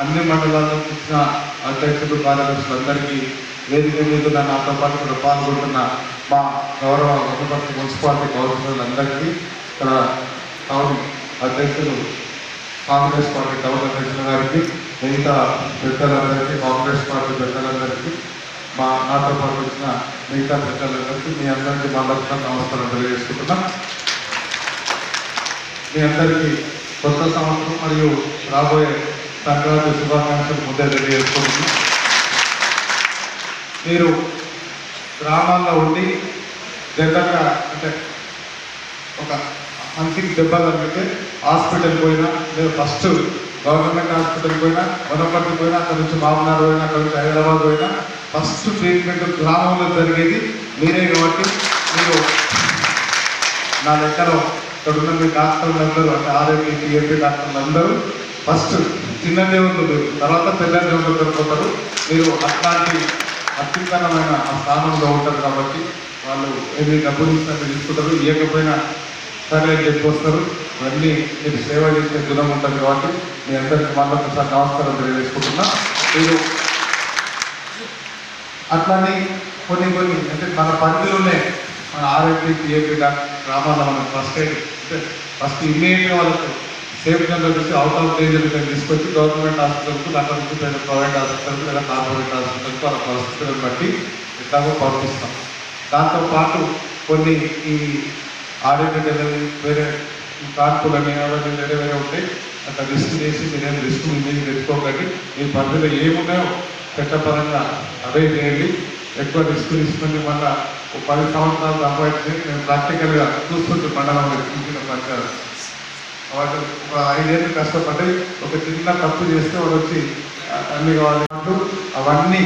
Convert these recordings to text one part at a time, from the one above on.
అన్ని మండలాల్లో ఇచ్చిన అధ్యక్షులు కార్యదర్శులందరికీ వేదిక మీద నాతో పాటు ఇక్కడ పాల్గొంటున్న మా గౌరవ వనపర్తి మున్సిపాలిటీ కౌన్సిలర్లందరికీ ఇక్కడ టౌన్ అధ్యక్షులు కాంగ్రెస్ పార్టీ టౌన్ అధ్యక్షుల గారికి మిగతా పెద్దలందరికీ కాంగ్రెస్ పార్టీ పెద్దలందరికీ మా నాతో పాటు వచ్చిన మిగతా పెద్దలందరికీ మీ అందరికీ మా లక్షణ నమస్కారం తెలియజేసుకుంటున్నాం. మీ అందరికీ కొత్త సంవత్సరం మరియు రాబోయే సంక్రాంతి శుభాకాంక్షలు ముందే తెలియజేసుకుంటున్నాం. మీరు గ్రామాల్లో ఉండి దగ్గరగా అంటే ఒక మంచికి దెబ్బ తగిలితే హాస్పిటల్ పోయినా లేదా ఫస్ట్ గవర్నమెంట్ హాస్పిటల్ పోయినా వనపర్తి పోయినా అక్కడ నుంచి మామూలు పోయినా అక్కడ నుంచి హైదరాబాద్ పోయినా ఫస్ట్ ట్రీట్మెంట్ గ్రామంలో జరిగేది మీరే కాబట్టి మీరు నా దగ్గర ఇక్కడ ఉన్న మీ డాక్టర్లు అందరూ అంటే ఆరోగ్య టీఎంపీ డాక్టర్లు అందరూ ఫస్ట్ చిన్న దేవుళ్ళు మీరు తర్వాత పెద్ద దేవుళ్ళు దొరుకుతారు మీరు అట్లాంటి అత్యుత్తమైన ఆ స్థానంలో ఉంటారు కాబట్టి వాళ్ళు ఏమి డబ్బులు ఇచ్చినట్టు తీసుకుంటారు. ఇవ్వకపోయినా సరే అని చెప్పి వస్తారు. ఇవన్నీ మీరు సేవ చేసే గుణం ఉంటుంది కాబట్టి మీ అందరికీ మళ్ళీ ఒకసారి నమస్కారం తెలియజేసుకుంటున్నా. మీరు అట్లానే కొన్ని కొన్ని అంటే మన పరిధిలోనే మన ఆరోగ్య పిఏపీ గ్రామాల్లో మన ఫస్ట్ ఎయిడ్ అంటే ఫస్ట్ ఇమ్మీడియట్గా వాళ్ళకు సేఫ్ జనరల్ వచ్చి అవుట్ ఆఫ్ డేంజర్ తీసుకొచ్చి గవర్నమెంట్ హాస్పిటల్కు అక్కడ నుంచి లేదా ప్రైవేట్ హాస్పిటల్కు లేదా కార్పొరేట్ హాస్పిటల్కు వాళ్ళ పరిస్థితులను బట్టి ఎట్లాగో పంపిస్తాం దాంతో పాటు కొన్ని ఈ ఆరోగ్య డెలివరీ వేరే ఈ కార్పులని అవన్నీ వేరే వేరే ఉంటాయి అట్లా రిస్క్ చేసి మీరేం రిస్క్ ఉంది తెచ్చుకోకండి మీ పరిధిలో ఏమున్నాయో చట్టపరంగా అవే చేయండి. ఎక్కువ రిస్క్ తీసుకుని మళ్ళా ఒక పది సంవత్సరాలు సంపాదించి నేను ప్రాక్టికల్గా చూస్తుంటే మండలం చూసిన పంచారు వాటి ఒక ఐదేళ్ళు కష్టపడి ఒక చిన్న తప్పు చేస్తే వాళ్ళు వచ్చి అన్ని కావాలి అవన్నీ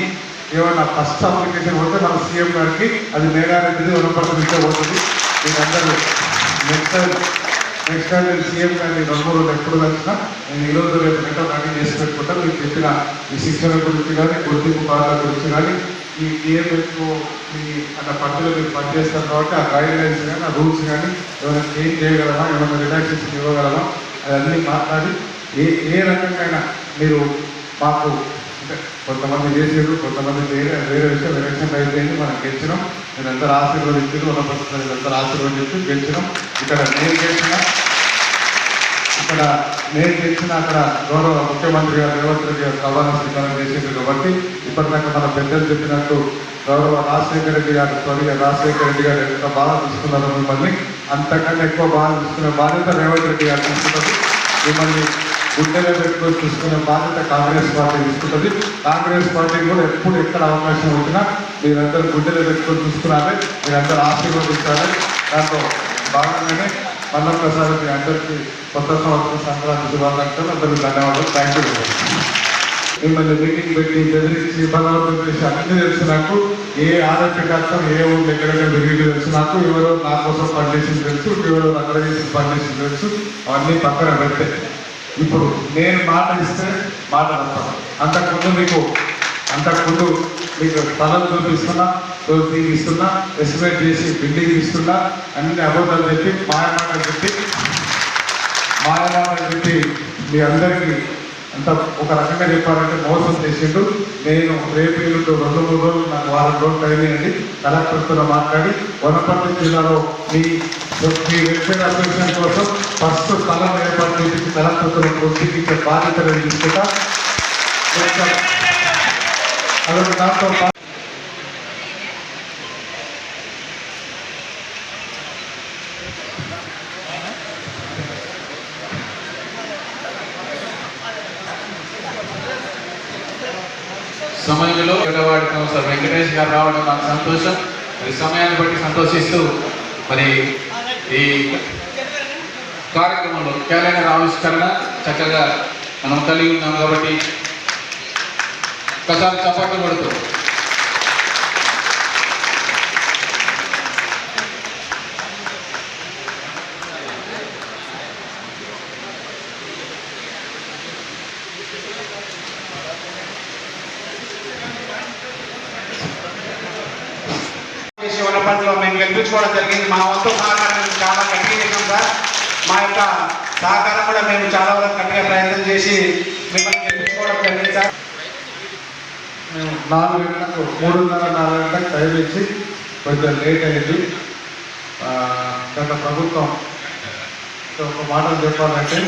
ఏమైనా ఫస్ట్ అప్లికేషన్ పోతే మన సీఎం గారికి అది మేఘారెడ్డిది వనపడుతుంటే పోతుంది. మీరందరూ నెక్స్ట్ నెక్స్ట్ టైం నేను సీఎం గారిని రెండు మూడు రోజులు ఎప్పుడు వచ్చినా నేను ఈ రోజు రేపు గంట రెడీ చేసి పెట్టుకుంటా. మీకు చెప్పిన ఈ శిక్షణ గురించి కానీ గుర్తింపు కార్డుల గురించి కానీ ఈ డిఎంఎఫ్ ఈ అట్లా పద్ధతిలో మీరు పనిచేస్తారు కాబట్టి ఆ గైడ్ లైన్స్ కానీ ఆ రూల్స్ కానీ ఏమైనా చేంజ్ చేయగలమా ఏమైనా రిలాక్సేషన్ ఇవ్వగలమా అవన్నీ మాట్లాడి ఏ ఏ రకంగా మీరు మాకు అంటే కొంతమంది చేసారు కొంతమంది వేరే వేరే విషయం ఎలక్షన్ అయిపోయింది మనం గెలిచినాం. మీరు అందరూ ఆశీర్వదించారు ఉన్న పరిస్థితులు అందరూ ఆశీర్వదించి గెలిచినాం. ఇక్కడ నేను చేసిన ఇక్కడ నేను చేసిన అక్కడ గౌరవ ముఖ్యమంత్రి గారు రేవంత్ రెడ్డి గారు ప్రమాణ శ్రీకారం చేసింది కాబట్టి ఇప్పటిదాకా మన పెద్దలు చెప్పినట్టు గౌరవ రాజశేఖర రెడ్డి గారు స్వర్గీయ రాజశేఖర రెడ్డి గారు ఎంత బాగా చూసుకున్నారు మిమ్మల్ని అంతకన్నా ఎక్కువ బాగా చూసుకునే బాధ్యత రేవంత్ రెడ్డి గారు తీసుకుంటారు మిమ్మల్ని గుండెలో పెట్టుకొని చూసుకునే బాధ్యత కాంగ్రెస్ పార్టీ తీసుకుంటుంది. కాంగ్రెస్ పార్టీ కూడా ఎప్పుడు ఎక్కడ అవకాశం వచ్చినా మీరందరూ గుండెలో పెట్టుకొని చూసుకున్నారే మీరందరూ ఆశీర్వదించాలి దాంతో భాగంగానే ప్రసాద్ మీ అందరికీ కొత్త సంవత్సరం సంక్రాంతి శుభాకాంక్షలు. అందరికీ ధన్యవాదాలు. థ్యాంక్ యూ మిమ్మల్ని మీటింగ్ పెట్టి బెదిరించి బలవంతం చేసి అన్ని తెలుసు నాకు. ఏ ఆరోగ్య కష్టం ఏ ఊళ్ళు ఎక్కడెక్కడ పెరిగి తెలుసు నాకు. ఎవరో నా కోసం పనిచేసింది తెలుసు. ఎవరో అక్కడ చేసి పనిచేసింది తెలుసు. అవన్నీ పక్కన పెడితే. ఇప్పుడు నేను మాట ఇస్తే మాట అంతకుముందు మీకు అంతకుముందు మీకు స్థలం చూపిస్తున్నా చూపి ఇస్తున్నా ఎస్టిమేట్ చేసి బిల్డింగ్ ఇస్తున్నా అన్ని అబద్ధాలు చెప్పి మాయమాటలు చెప్పి మాయమాటలు చెప్పి మీ అందరికీ అంత ఒక రకంగా చెప్పాలంటే మోసం చేసిండు. నేను రేపు ఎల్లుండి రెండు మూడు రోజులు నాకు వారం రోజులు అయినాయండి కలెక్టర్తో మాట్లాడి వనపర్తి జిల్లాలో మీ మీ వెల్ఫేర్ అసోసియేషన్ కోసం ఫస్ట్ స్థలం ఏర్పాటు చేసి కలెక్టర్తో ప్రొసీడించే బాధ్యతలు తీసుకుంటా. అలాగే దాంతో సమయంలో ఎడవాడి సార్ వెంకటేష్ గారు రావడం నాకు సంతోషం. మరి సమయాన్ని బట్టి సంతోషిస్తూ మరి ఈ కార్యక్రమంలో క్యాలెండర్ ఆవిష్కరణ చక్కగా మనం కలిగి ఉన్నాం కాబట్టి ఒకసారి చప్పట్లు కొడుతూ. చేసి వనపర్తిలో మేము గెలిపించుకోవడం జరిగింది. మా వంతు సహకారం మా యొక్క సహకారం కూడా మేము చాలా వరకు గట్టిగా ప్రయత్నం చేసి మిమ్మల్ని గెలిపించుకోవడం జరిగింది సార్. మేము నాలుగు గంటలకు మూడున్నర నాలుగు గంటలకు టైం ఇచ్చి కొంచెం లేట్ అయింది. గత ప్రభుత్వం ఒక మాట చెప్పాలంటే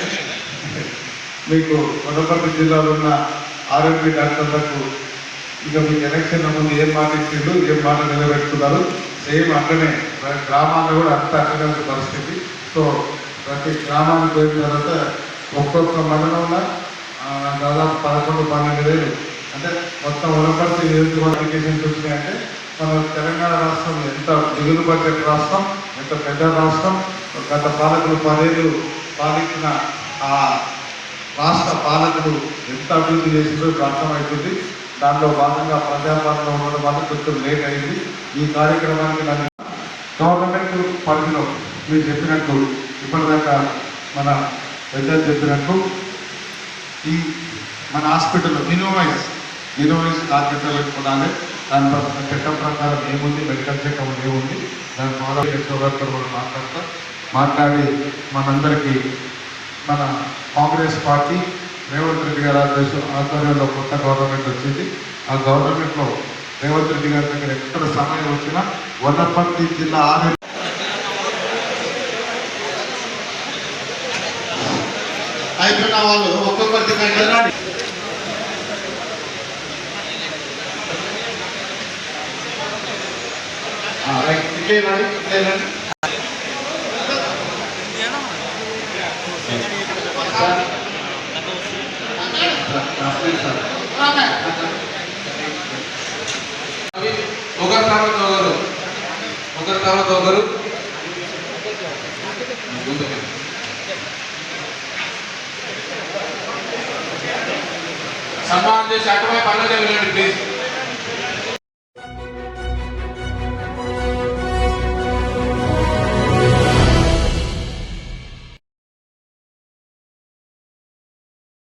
మీకు వనపర్తి జిల్లాలో ఉన్న ఆరోగ్య డాక్టర్లకు ఇక మీకు ఎలక్షన్ ముందు ఏం మాట ఇచ్చిండు ఏం మాట నిలబెట్టుకున్నారు సేమ్ అట్లనే గ్రామాల్లో కూడా అంత అట్లనే పరిస్థితి. సో ప్రతి గ్రామానికి పోయిన తర్వాత ఒక్కొక్క మండలంలో దాదాపు పదకొండు పన్నెండు వేలు అంటే మొత్తం వనపర్తి నియోజకవర్గ అప్లికేషన్స్ వచ్చినాయంటే మన తెలంగాణ రాష్ట్రం ఎంత దిగులు బడ్జెట్ రాష్ట్రం ఎంత పెద్ద రాష్ట్రం గత పాలకులు పదేళ్ళు పాలించిన ఆ రాష్ట్ర పాలకులు ఎంత అభివృద్ధి చేసిందో అర్థమవుతుంది దాంట్లో భాగంగా ప్రజాపాలన ఉండడం వల్ల కొంచెం లేట్ అయింది. ఈ కార్యక్రమానికి నన్ను గవర్నమెంట్ పరిధిలో మీరు చెప్పినట్టు ఇప్పటిదాకా మన పెద్దలు చెప్పినట్టు ఈ మన హాస్పిటల్లో మినిమైజ్ మినిమైజ్ టార్గెట్ కొనాలి దాని ప్రకారం చట్టం ప్రకారం ఏముంది? మెడికల్ చెకప్ ఏముంది? దాని ద్వారా యశోగారితో కూడా మాట్లాడతా. మాట్లాడి మనందరికీ మన కాంగ్రెస్ పార్టీ రేవంత్ రెడ్డి గారి ఆధ్వర్యం ఆధ్వర్యంలో కొత్త గవర్నమెంట్ వచ్చింది. ఆ గవర్నమెంట్లో రేవంత్ రెడ్డి గారి దగ్గర ఎక్కడ సమయం వచ్చినా వనపర్తి జిల్లా ఆరోగ్య అయిపోయిన వాళ్ళు ఒక్కొక్కరి దగ్గర రైట్. ఇట్లేనండి ఇట్లేనండి. ఒకరి తర్వాత ఒకరు. ఒకరి తర్వాత ఒకరు. సన్మానం చేసి అటువైపు అన్నదే వెళ్ళండి ప్లీజ్